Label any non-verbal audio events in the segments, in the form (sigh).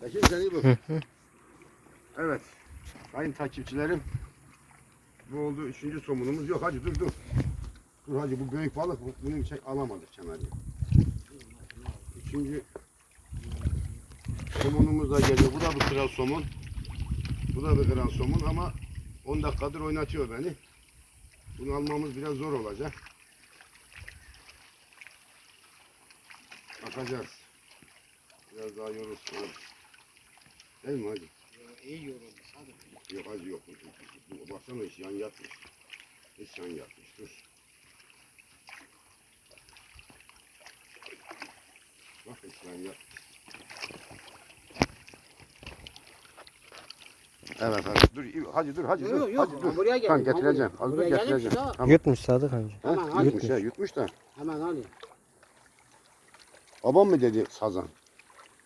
Çekil seni bu. (laughs) Evet. Sayın takipçilerim. Bu oldu üçüncü somunumuz. Yok hacı dur dur. Dur hacı bu büyük balık bu- bunu çek alamadık kenarı. Üçüncü somunumuz da geliyor. Bu da bir kral somun. Bu da bir kral somun ama 10 dakikadır oynatıyor beni. Bunu almamız biraz zor olacak. Bakacağız. Biraz daha yorulsun. Hadi. Değil mi hacı? İyi yorulmuş hadi. Yok hacı yok. Baksana iş yan yatmış. İş yan yatmış. Dur. Bak iş yan yat. Evet hadi dur hacı dur hacı dur. Yok yok. hacı dur. Buraya gelin. Tamam getireceğim. Az dur Buraya gelin getireceğim. şurada. Tamam. Yutmuş Sadık amca. Ha, Hemen, hadi. yutmuş ha yutmuş da. Hemen alayım. Babam mı dedi sazan?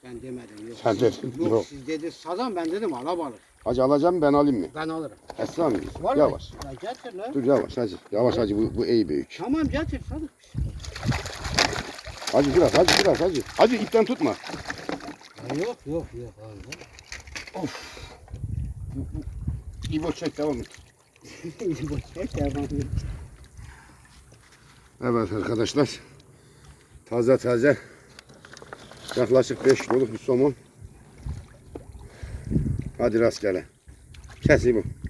Ben demedim yok. Sen dedin, Yok, yok. siz dedi sazan ben dedim alabalık. Hacı alacağım ben alayım mı? Ben alırım. Esra mı? Vallahi. Yavaş. Ya getir lan. Dur yavaş hacı. Yavaş hacı bu, bu iyi büyük. Tamam getir Sadık. Hacı biraz hacı biraz hacı. Hacı ipten tutma. Yok yok yok. abi. İbo çek devam et. (laughs) Bu çek ya bana. Evet arkadaşlar. Taze taze. Yaklaşık 5 kiloluk bir somon. Hadi rastgele. Kes İbo.